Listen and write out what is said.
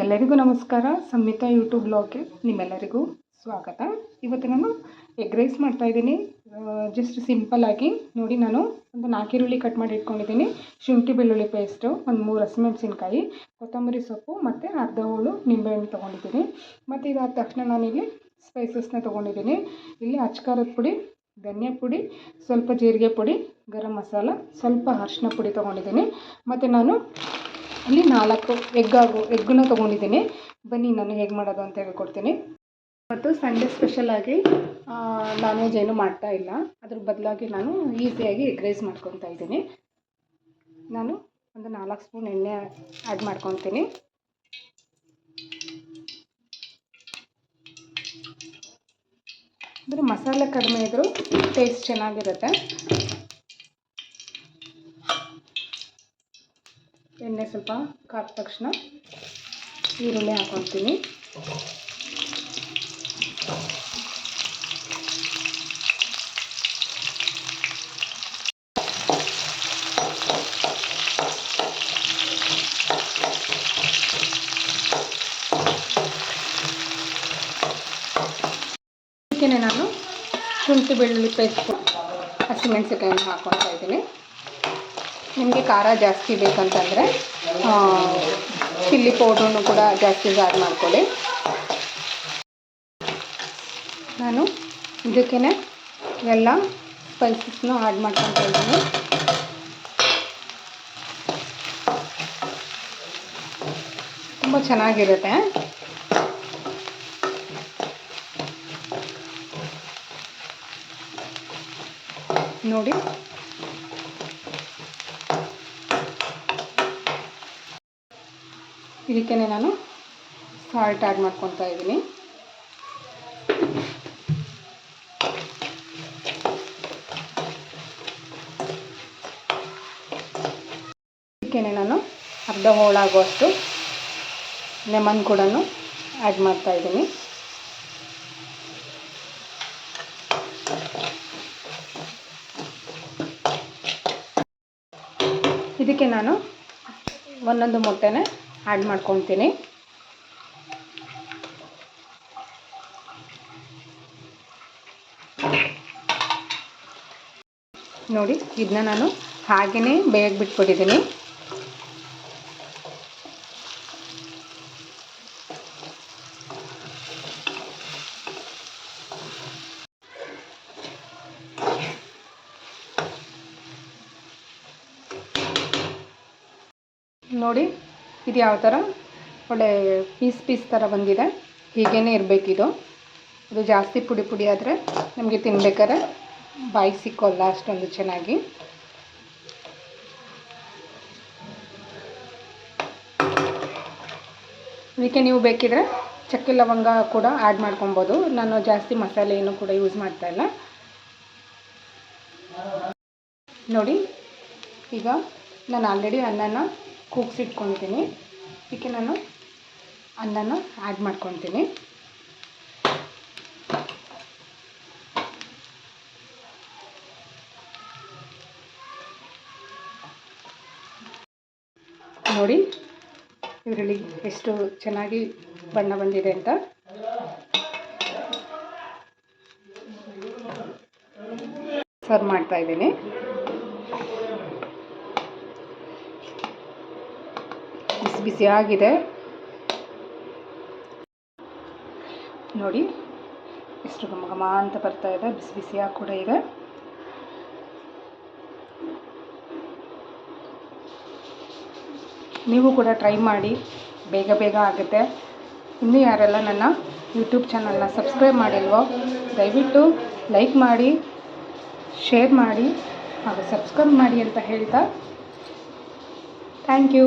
ಎಲ್ಲರಿಗೂ ನಮಸ್ಕಾರ. ಸಂಹಿತಾ ಯೂಟ್ಯೂಬ್ ಬ್ಲಾಗ್ಗೆ ನಿಮ್ಮೆಲ್ಲರಿಗೂ ಸ್ವಾಗತ. ಇವತ್ತು ನಾನು ಎಗ್ ರೈಸ್ ಮಾಡ್ತಾಯಿದ್ದೀನಿ ಜಸ್ಟ್ ಸಿಂಪಲ್ಲಾಗಿ ನೋಡಿ ನಾನು ಒಂದು ನಾಲ್ಕು ಕಟ್ ಮಾಡಿ ಇಟ್ಕೊಂಡಿದ್ದೀನಿ. ಶುಂಠಿ ಬೆಳ್ಳುಳ್ಳಿ ಪೇಸ್ಟು ಒಂದು ಮೂರು ಹಸಿಮೆಣಸಿನ್ಕಾಯಿ, ಕೊತ್ತಂಬರಿ ಸೊಪ್ಪು ಮತ್ತು ಅರ್ಧ ಹೋಳು ನಿಂಬೆಹಣ್ಣು ತೊಗೊಂಡಿದ್ದೀನಿ. ಮತ್ತು ಇದಾದ ತಕ್ಷಣ ನಾನಿಲ್ಲಿ ಸ್ಪೈಸಸ್ನ ತೊಗೊಂಡಿದ್ದೀನಿ. ಇಲ್ಲಿ ಅಚ್ಕಾರದ ಪುಡಿ, ಧನಿಯಾ ಪುಡಿ, ಸ್ವಲ್ಪ ಜೀರಿಗೆ ಪುಡಿ, ಗರಂ ಮಸಾಲ, ಸ್ವಲ್ಪ ಅರಿಶಿನ ಪುಡಿ ತೊಗೊಂಡಿದ್ದೀನಿ. ಮತ್ತು ನಾನು ಇಲ್ಲಿ ನಾಲ್ಕು ಎಗ್ ಆಗು ಎಗ್ಗನ್ನ ತೊಗೊಂಡಿದ್ದೀನಿ. ಬನ್ನಿ, ನಾನು ಹೇಗೆ ಮಾಡೋದು ಅಂತ ಹೇಳ್ಕೊಡ್ತೀನಿ. ಮತ್ತು ಸಂಡೇ ಸ್ಪೆಷಲಾಗಿ ನಾನ್ ವೆಜ್ ಏನು ಮಾಡ್ತಾ ಇಲ್ಲ. ಅದ್ರ ಬದಲಾಗಿ ನಾನು ಈಸಿಯಾಗಿ ಎಗ್ ರೈಸ್ ಮಾಡ್ಕೊತಾ ಇದ್ದೀನಿ. ನಾನು ಒಂದು ನಾಲ್ಕು ಸ್ಪೂನ್ ಎಣ್ಣೆ ಆ್ಯಡ್ ಮಾಡ್ಕೊತೀನಿ ಅಂದರೆ ಮಸಾಲೆ ಕಡಿಮೆ ಇದ್ದರೂ ಟೇಸ್ಟ್ ಚೆನ್ನಾಗಿರುತ್ತೆ. ಎಣ್ಣೆ ಸ್ವಲ್ಪ ಕಾದ ತಕ್ಷಣ ಈರುಳ್ಳಿ ಹಾಕೊತೀನಿ ಅದಕ್ಕೆ ನಾನು ಶುಂಠಿ ಬೆಳ್ಳುಳ್ಳಿ ಪೇಸ್ಟ್ ಹಸಿಮೆಣಸಿಕಾಯನ್ನು ಹಾಕ್ಕೊಳ್ತಾ ಇದ್ದೀನಿ. ನಿಮಗೆ ಖಾರ ಜಾಸ್ತಿ ಬೇಕಂತಂದರೆ ಚಿಲ್ಲಿ ಪೌಡ್ರನ್ನು ಕೂಡ ಜಾಸ್ತಿ ಆ್ಯಡ್ ಮಾಡ್ಕೊಳ್ಳಿ. ನಾನು ಇದಕ್ಕೇ ಎಲ್ಲ ಸ್ಪೈಸಸ್ನು ಆ್ಯಡ್ ಮಾಡ್ಕೊತಾ ಇದ್ದೀನಿ. ತುಂಬ ಚೆನ್ನಾಗಿರುತ್ತೆ. ನೋಡಿ ಇದಕ್ಕೆ ನಾನು ಸಾಲ್ಟ್ ಆ್ಯಡ್ ಮಾಡ್ಕೊತಾ ಇದ್ದೀನಿ. ಇದಕ್ಕೆ ನಾನು ಅರ್ಧ ಹೋಳಾಗುವಷ್ಟು ಲೆಮನ್ ಕೂಡ ಆ್ಯಡ್ ಮಾಡ್ತಾ ಇದ್ದೀನಿ. ಇದಕ್ಕೆ ನಾನು ಒಂದೊಂದು ಮೊಟ್ಟೆನೇ ಆ್ಯಡ್ ಮಾಡ್ಕೊತೀನಿ ನೋಡಿ ಇದನ್ನ ನಾನು ಹಾಗೆಯೇ ಬೇಗ ಬಿಟ್ಬಿಟ್ಟಿದ್ದೀನಿ. ನೋಡಿ ಇದು ಯಾವ ಥರ? ಒಳ್ಳೆ ಪೀಸ್ ಪೀಸ್ ಥರ ಬಂದಿದೆ. ಹೀಗೇ ಇರಬೇಕಿದು. ಇದು ಜಾಸ್ತಿ ಪುಡಿ ಪುಡಿ ಆದರೆ ನಮಗೆ ತಿನ್ಬೇಕಾದ್ರೆ ಬಾಯಿ ಸಿಕ್ಕೋಲ್ಲ ಅಷ್ಟೊಂದು ಚೆನ್ನಾಗಿ. ಇದಕ್ಕೆ ನೀವು ಬೇಕಿದ್ರೆ ಚಕ್ಕೆ ಲವಂಗ ಕೂಡ ಆ್ಯಡ್ ಮಾಡ್ಕೊಬೋದು. ನಾನು ಜಾಸ್ತಿ ಮಸಾಲೆ ಏನು ಕೂಡ ಯೂಸ್ ಮಾಡ್ತಾ ಇಲ್ಲ. ನೋಡಿ, ಈಗ ನಾನು ಆಲ್ರೆಡಿ ಅನ್ನನ ಕೂಗ್ಸಿಟ್ಕೊತೀನಿ. ಇದಕ್ಕೆ ನಾನು ಅನ್ನನ ಆ್ಯಡ್ ಮಾಡ್ಕೊತೀನಿ. ನೋಡಿ, ಇದರಲ್ಲಿ ಎಷ್ಟು ಚೆನ್ನಾಗಿ ಬಣ್ಣ ಬಂದಿದೆ ಅಂತ. ಸರ್ವ್ ಮಾಡ್ತಾ ಇದ್ದೀನಿ. ಬಿಸಿ ಬಿಸಿ ಆಗಿದೆ. ನೋಡಿ, ಎಷ್ಟು ಘಮ ಅಂತ ಬರ್ತಾ ಇದೆ, ಬಿಸಿ ಬಿಸಿಯಾಗಿ ಕೂಡ ಇದೆ. ನೀವು ಕೂಡ ಟ್ರೈ ಮಾಡಿ, ಬೇಗ ಬೇಗ ಆಗುತ್ತೆ. ಇನ್ನೂ ಯಾರೆಲ್ಲ ನನ್ನ ಯೂಟ್ಯೂಬ್ ಚಾನಲ್ನ ಸಬ್ಸ್ಕ್ರೈಬ್ ಮಾಡಿಲ್ವೋ, ದಯವಿಟ್ಟು ಲೈಕ್ ಮಾಡಿ, ಶೇರ್ ಮಾಡಿ, ಹಾಗೂ ಸಬ್ಸ್ಕ್ರೈಬ್ ಮಾಡಿ ಅಂತ ಹೇಳ್ತಾ, thank you.